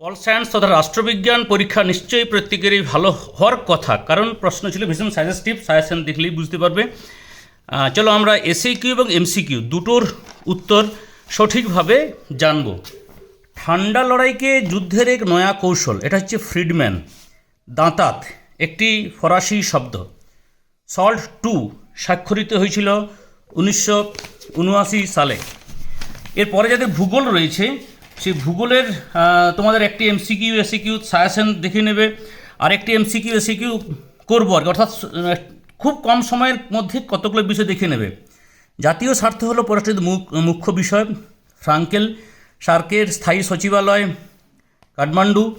Pol science তথা রাষ্ট্রবিজ্ঞান পরীক্ষা নিশ্চয়ই প্রত্যেকেরই ভালো হওয়ার কথা। কারণ প্রশ্ন ছিল ভীষণ সাজেস্টিভ সাজেশন দেখলেই বুঝতে পারবে। চলো আমরা এসএ কিউ এবং এমসিকিউ দুটোর উত্তর সঠিকভাবে জানব। ঠান্ডা লড়াইকে যুদ্ধের এক নয়া কৌশল, এটা হচ্ছে ফ্রিডম্যান, দাঁতাত, একটি ফরাসি শব্দ। সল্ট টু স্বাক্ষরিত হয়েছিল উনিশশো উনআশি সালে। এরপরে যাদের ভূগোল রয়েছে সেই ভূগোলের তোমাদের একটি এমসিকিউ এসিকিউ সাজেশন দেখে নেবে। আর একটি এমসিকিউ এসিকিউ করব আর অর্থাৎ খুব কম সময়ের মধ্যে কতগুলো বিষয় দেখে নেবে। জাতীয় স্বার্থ হলো পররাষ্ট্রের মুখ- মুখ্য বিষয়। ফ্রাঙ্কেল সার্কের স্থায়ী সচিবালয়, কাঠমান্ডু।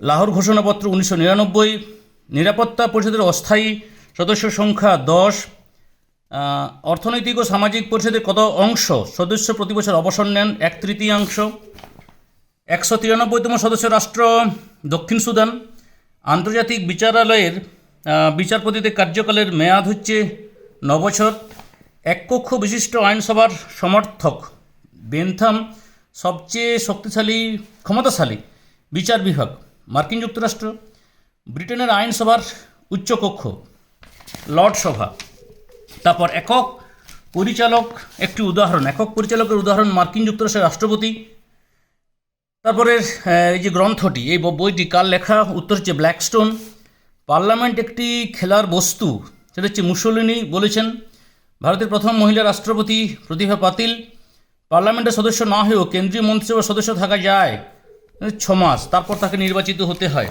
লাহোর ঘোষণাপত্র উনিশশো নিরানব্বই। নিরাপত্তা পরিষদের অস্থায়ী সদস্য সংখ্যা দশ। অর্থনৈতিক ও সামাজিক পরিষদের কত অংশ? সদস্য প্রতি বছর অবসর নেন এক তৃতীয়াংশ। একশো তিরানব্বইতম সদস্য রাষ্ট্র দক্ষিণ সুদান। আন্তর্জাতিক বিচারালয়ের বিচারপতিদের কার্যকালের মেয়াদ হচ্ছে ন বছর এক কক্ষ বিশিষ্ট আইনসভার সমর্থক বেনথাম সবচেয়ে শক্তিশালী, ক্ষমতাশালী বিচার বিভাগ, মার্কিন যুক্তরাষ্ট্র। ব্রিটেনের আইনসভার উচ্চকক্ষ লর্ড সভা। তারপর একক পরিচালক, একটি উদাহরণ, একক পরিচালকের উদাহরণ মার্কিন যুক্তরাষ্ট্রের রাষ্ট্রপতি। তারপরে এই যে গ্রন্থটি, এই বইটি কার লেখা? উত্তর হচ্ছে ব্ল্যাকস্টোন। পার্লামেন্ট একটি খেলার বস্তু, সেটা হচ্ছে মুসলিনী বলেছেন। ভারতের প্রথম মহিলা রাষ্ট্রপতি, প্রতিভা পাতিল। পার্লামেন্টের সদস্য না হয়েও কেন্দ্রীয় মন্ত্রিসভার সদস্য থাকা যায় ছ মাস। তারপর তাকে নির্বাচিত হতে হয়।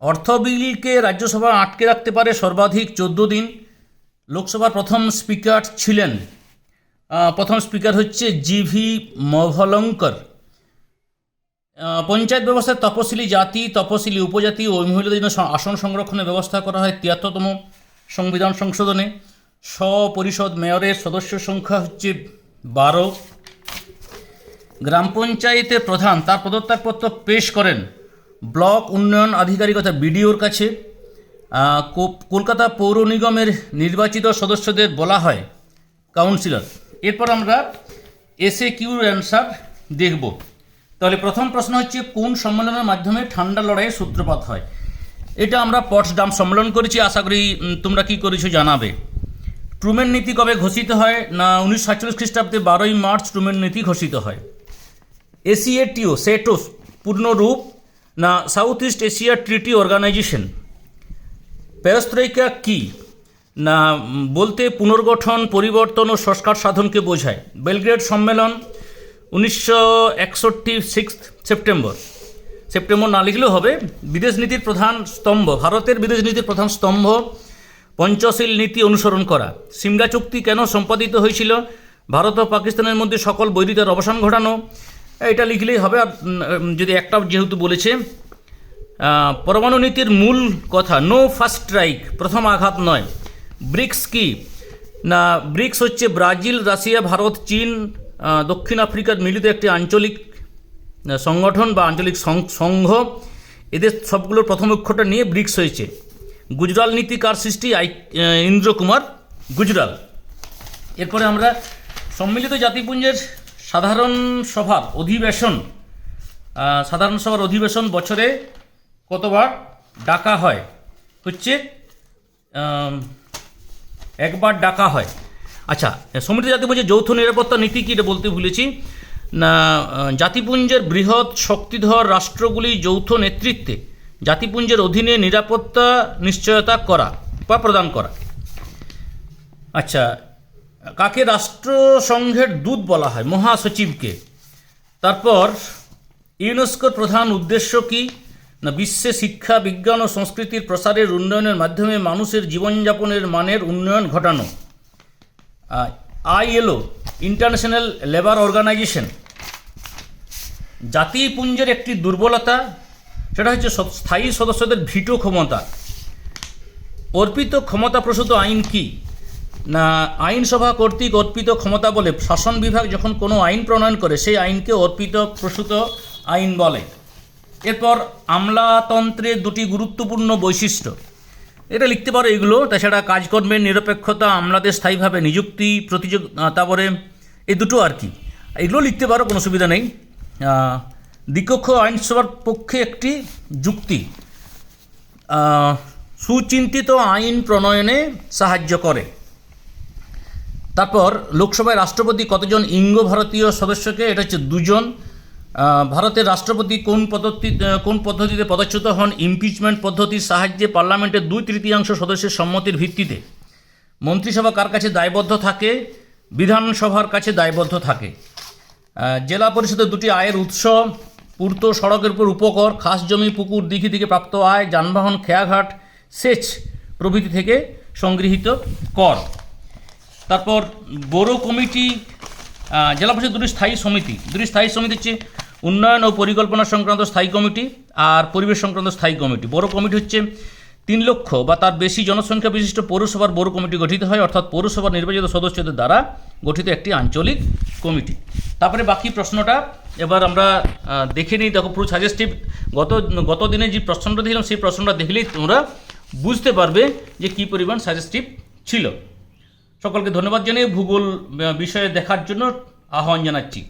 অর্থ বিলকে রাজ্যসভা আটকে রাখতে পারে সর্বাধিক চোদ্দ দিন। লোকসভার প্রথম স্পিকার ছিলেন প্রথম স্পিকার হচ্ছে জিভি মভলঙ্কর পঞ্চায়েত ব্যবস্থায় তপশিলি জাতি, তপশিলি উপজাতি ও মহিলাদের জন্য আসন সংরক্ষণের ব্যবস্থা করা হয় তিয়াত্তরতম সংবিধান সংশোধনে। স্বপরিষদ মেয়রের সদস্য সংখ্যা হচ্ছে বারো। গ্রাম পঞ্চায়েতের প্রধান তার পদত্যাগপত্র পেশ করেন ব্লক উন্নয়ন আধিকারিকতা বিডিওর কাছে। কলকাতা পৌর নিগমের নির্বাচিত সদস্যদের বলা হয় কাউন্সিলর। এরপর আমরা এসএ কিউর অ্যান্সার দেখব। তাহলে প্রথম প্রশ্ন হচ্ছে, কোন সম্মেলনের মাধ্যমে ঠান্ডা লড়াইয়ের সূত্রপাত হয়? এটা আমরা পটসডাম সম্মেলন করেছি, আশা করি তোমরা কি করেছ জানাবে। ট্রুমেন নীতি কবে ঘোষিত হয় না উনিশশো সাতচল্লিশ খ্রিস্টাব্দে বারোই মার্চ ট্রুমেন নীতি ঘোষিত হয়? এসিএটিও সেটোস, পূর্ণরূপ, না South East Asia Treaty Organization? Perestroika কি? না বলতে পুনর্গঠন, পরিবর্তন ও সংস্কার সাধনকে বোঝায়। বেলগ্রেড সম্মেলন উনিশশো একষট্টি সিক্স সেপ্টেম্বর। সেপ্টেম্বর না লিখলেও হবে। বিদেশ নীতির প্রধান স্তম্ভ, ভারতের বিদেশ নীতির প্রধান স্তম্ভ, পঞ্চশীল নীতি অনুসরণ করা। সিমলা চুক্তি কেন সম্পাদিত হয়েছিল? ভারত ও পাকিস্তানের মধ্যে সকল বৈরিতার অবসান ঘটানো। এটা লিখলেই হবে, আর যদি একটা যেহেতু বলেছে পরমাণু নীতির মূল কথা নো ফার্স্ট স্ট্রাইক প্রথম আঘাত নয়। ব্রিক্স কি? না, ব্রিক্স হচ্ছে ব্রাজিল, রাশিয়া, ভারত, চীন দক্ষিণ আফ্রিকার মিলিত একটি আঞ্চলিক সংগঠন বা আঞ্চলিক সংঘ। এদের সবগুলোর প্রথম অক্ষরটা নিয়ে ব্রিক্স হয়েছে। গুজরাল নীতি কার সৃষ্টি? আই ইন্দ্র কুমার গুজরাল। এরপরে আমরা সম্মিলিত জাতিপুঞ্জের সাধারণ সভার অধিবেশন সাধারণ সভার অধিবেশন বছরে কতবার ডাকা হয়? হচ্ছে একবার ডাকা হয়। আচ্ছা সমৃদ্ধ জাতিপুঞ্জের যৌথ নিরাপত্তা নীতি কি এটা বলতে ভুলেছি। না জাতিপুঞ্জের বৃহৎ শক্তিধর রাষ্ট্রগুলি যৌথ নেতৃত্বে জাতিপুঞ্জের অধীনে নিরাপত্তা, নিশ্চয়তা করা বা প্রদান করা। আচ্ছা কাকে রাষ্ট্রসংঘের দূত বলা হয়? মহাসচিবকে। তারপর, ইউনেস্কোর প্রধান উদ্দেশ্য কি? না বিশ্বে শিক্ষা, বিজ্ঞান ও সংস্কৃতির প্রসারের উন্নয়নের মাধ্যমে মানুষের জীবনযাপনের মানের উন্নয়ন ঘটানো। আইএলও ইন্টারন্যাশনাল লেবার অর্গানাইজেশন জাতিপুঞ্জের একটি দুর্বলতা, সেটা হচ্ছে স্থায়ী সদস্যদের ভিটো ক্ষমতা। অর্পিত ক্ষমতা প্রসূত আইন কি? না, আইনসভা কর্তৃক অর্পিত ক্ষমতা বলে শাসন বিভাগ যখন কোনো আইন প্রণয়ন করে, সেই আইনকে অর্পিত প্রসূত আইন বলে। এরপর আমলাতন্ত্রের দুটি গুরুত্বপূর্ণ বৈশিষ্ট্য। এটা লিখতে পারো এগুলো, তাছাড়া কাজকর্মের নিরপেক্ষতা, আমলাদের স্থায়ীভাবে নিযুক্তি, প্রতিযোগ তারপরে এই দুটো আর কি। এগুলো লিখতে পারো, কোনো সুবিধা নেই। দ্বিকক্ষ আইনসভার পক্ষে একটি যুক্তি। সুচিন্তিত আইন প্রণয়নে সাহায্য করে। তারপর লোকসভায় রাষ্ট্রপতি কতজন ইঙ্গ ভারতীয় সদস্যকে, এটা হচ্ছে দুজন। ভারতের রাষ্ট্রপতি কোন পদ্ধতি কোন পদ্ধতিতে পদচ্যুত হন? ইমপিচমেন্ট পদ্ধতির সাহায্যে পার্লামেন্টের দুই তৃতীয়াংশ সদস্যের সম্মতির ভিত্তিতে। মন্ত্রিসভা কার কাছে দায়বদ্ধ থাকে? বিধানসভার কাছে দায়বদ্ধ থাকে। জেলা পরিষদের দুটি আয়ের উৎস, পূর্ত সড়কের উপর উপকর, খাস জমি, পুকুর, দিঘি থেকে প্রাপ্ত আয়, যানবাহন, খেয়াঘাট, সেচ প্রভৃতি থেকে সংগৃহীত কর। তারপর বড়ো কমিটি জেলা পরিষদ দুটি স্থায়ী সমিতি। দুটি স্থায়ী সমিতি হচ্ছে উন্নয়ন ও পরিকল্পনা সংক্রান্ত স্থায়ী কমিটি আর পরিবেশ সংক্রান্ত স্থায়ী কমিটি। বড় কমিটি হচ্ছে তিন লক্ষ বা তার বেশি জনসংখ্যা বিশিষ্ট পৌরসভার বড় কমিটি গঠিত হয়, অর্থাৎ পৌরসভার নির্বাচিত সদস্যদের দ্বারা গঠিত একটি আঞ্চলিক কমিটি। তারপরে বাকি প্রশ্নটা, এবার আমরা দেখে নিই। দেখো, পুরো সাজেস্টিভ গত গত দিনে যে প্রশ্নটা দিলাম সেই প্রশ্নটা দেখলেই তোমরা বুঝতে পারবে যে কী পরিমাণ সাজেস্টিভ ছিল। সকলকে ধন্যবাদ জানিয়ে ভূগোল বিষয়ে দেখার জন্য আহ্বান জানাচ্ছি।